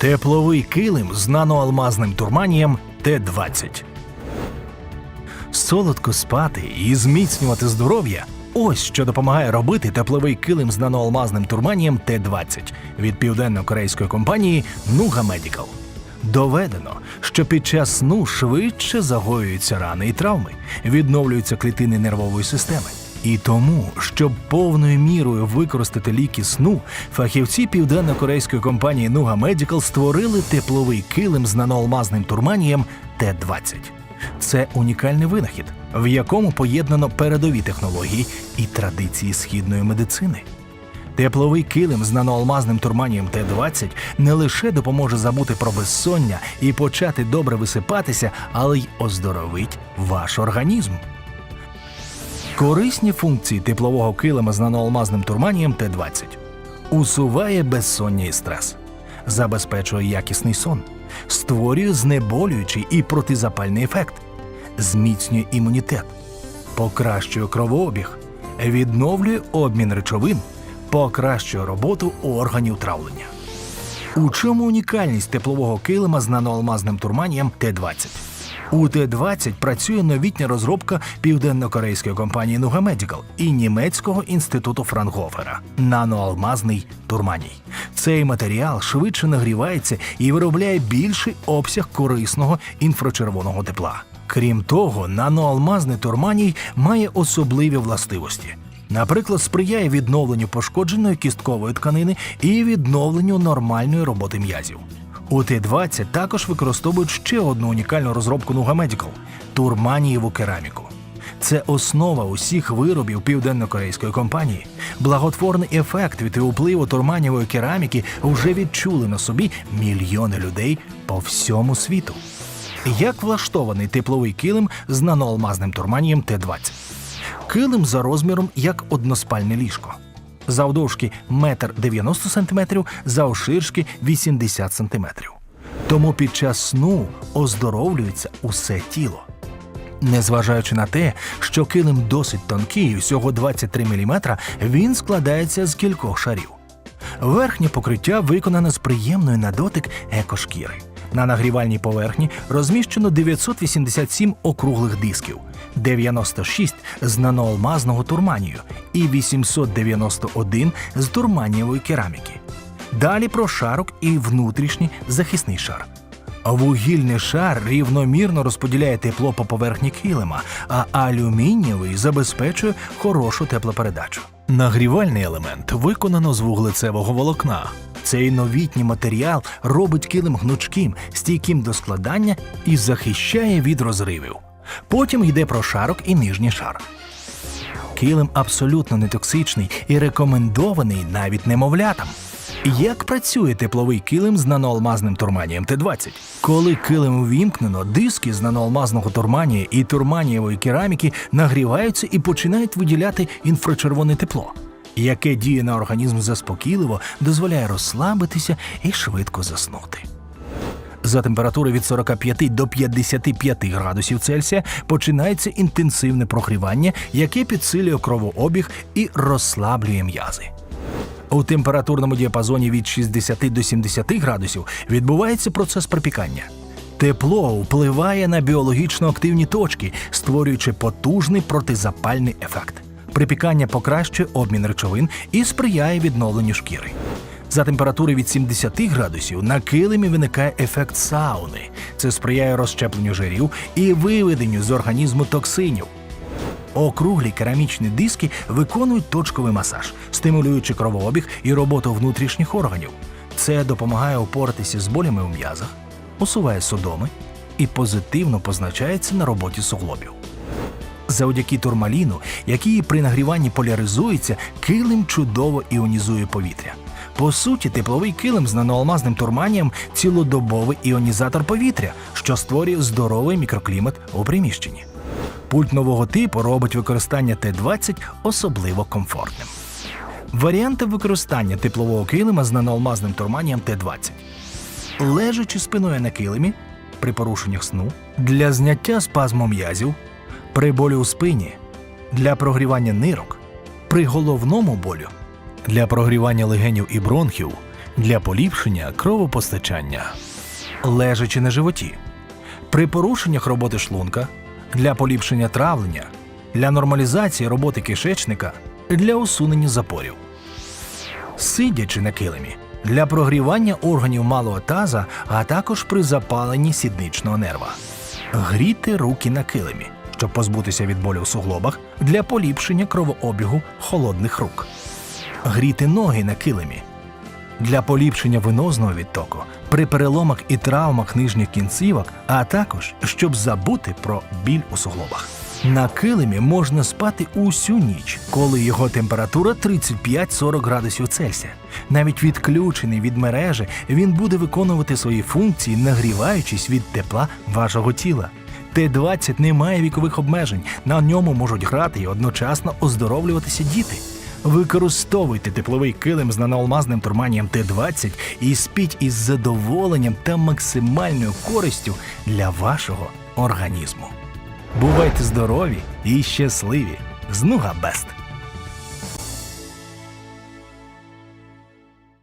Тепловий килим з наноалмазним турманієм Т-20. Солодко спати і зміцнювати здоров'я. Ось що допомагає робити тепловий килим з наноалмазним турманієм Т-20 від південно-корейської компанії Nuga Medical. Доведено, що під час сну швидше загоюються рани і травми, відновлюються клітини нервової системи. І тому, щоб повною мірою використати ліки сну, фахівці південно-корейської компанії Nuga Medical створили тепловий килим з наноалмазним турманієм Т-20. Це унікальний винахід, в якому поєднано передові технології і традиції східної медицини. Тепловий килим з наноалмазним турманієм Т-20 не лише допоможе забути про безсоння і почати добре висипатися, але й оздоровить ваш організм. Корисні функції теплового килима з наноалмазним турманієм Т-20 усуває безсоння і стрес, забезпечує якісний сон, створює знеболюючий і протизапальний ефект, зміцнює імунітет, покращує кровообіг, відновлює обмін речовин, покращує роботу органів травлення. У чому унікальність теплового килима з наноалмазним турманієм Т-20? У Т-20 працює новітня розробка південно-корейської компанії Medical і німецького інституту Франгофера наноалмазний турманій. Цей матеріал швидше нагрівається і виробляє більший обсяг корисного інфрачервоного тепла. Крім того, наноалмазний турманій має особливі властивості. Наприклад, сприяє відновленню пошкодженої кісткової тканини і відновленню нормальної роботи м'язів. У Т-20 також використовують ще одну унікальну розробку Nuga Medical – турманієву кераміку. Це основа усіх виробів південно-корейської компанії. Благотворний ефект від впливу турманієвої кераміки вже відчули на собі мільйони людей по всьому світу. Як влаштований тепловий килим з наноалмазним турманієм Т-20? Килим за розміром як односпальне ліжко. Завдовжки 1,90 см, завширшки 80 см. Тому під час сну оздоровлюється усе тіло. Незважаючи на те, що килим досить тонкий, всього 23 мм, він складається з кількох шарів. Верхнє покриття виконане з приємною на дотик екошкіри. На нагрівальній поверхні розміщено 987 округлих дисків, 96 з наноалмазного турманію і 891 з турманієвої кераміки. Далі прошарок і внутрішній захисний шар. Вугільний шар рівномірно розподіляє тепло по поверхні килима, а алюмінієвий забезпечує хорошу теплопередачу. Нагрівальний елемент виконано з вуглецевого волокна. Цей новітній матеріал робить килим гнучким, стійким до складання і захищає від розривів. Потім йде прошарок і нижній шар. Килим абсолютно нетоксичний і рекомендований навіть немовлятам. Як працює тепловий килим з наноалмазним турманієм Т-20? Коли килим увімкнено, диски з наноалмазного турманія і турманієвої кераміки нагріваються і починають виділяти інфрачервоне тепло, яке діє на організм заспокійливо, дозволяє розслабитися і швидко заснути. За температури від 45 до 55 градусів Цельсія починається інтенсивне прогрівання, яке підсилює кровообіг і розслаблює м'язи. У температурному діапазоні від 60 до 70 градусів відбувається процес припікання. Тепло впливає на біологічно активні точки, створюючи потужний протизапальний ефект. Припікання покращує обмін речовин і сприяє відновленню шкіри. За температури від 70 градусів на килимі виникає ефект сауни. Це сприяє розщепленню жирів і виведенню з організму токсинів. Округлі керамічні диски виконують точковий масаж, стимулюючи кровообіг і роботу внутрішніх органів. Це допомагає упоратися з болями у м'язах, усуває судоми і позитивно позначається на роботі суглобів. Завдяки турмаліну, який при нагріванні поляризується, килим чудово іонізує повітря. По суті, тепловий килим з наноалмазним турманієм цілодобовий іонізатор повітря, що створює здоровий мікроклімат у приміщенні. Пульт нового типу робить використання Т-20 особливо комфортним. Варіанти використання теплового килима з наноалмазним турманієм Т-20. Лежачи спиною на килимі при порушеннях сну, для зняття спазму м'язів, при болі у спині, для прогрівання нирок, при головному болю, для прогрівання легенів і бронхів, для поліпшення кровопостачання, лежачи на животі, при порушеннях роботи шлунка, для поліпшення травлення, для нормалізації роботи кишечника, для усунення запорів, сидячи на килимі, для прогрівання органів малого таза, а також при запаленні сідничного нерва. Гріти руки на килимі, щоб позбутися від болю в суглобах для поліпшення кровообігу холодних рук. Гріти ноги на килимі для поліпшення венозного відтоку при переломах і травмах нижніх кінцівок, а також щоб забути про біль у суглобах. На килимі можна спати усю ніч, коли його температура 35-40 градусів Цельсія. Навіть відключений від мережі, він буде виконувати свої функції, нагріваючись від тепла вашого тіла. Т-20 не має вікових обмежень. На ньому можуть грати і одночасно оздоровлюватися діти. Використовуйте тепловий килим з наноалмазним турманієм Т-20 і спіть із задоволенням та максимальною користю для вашого організму. Бувайте здорові і щасливі! З Нуга Бест!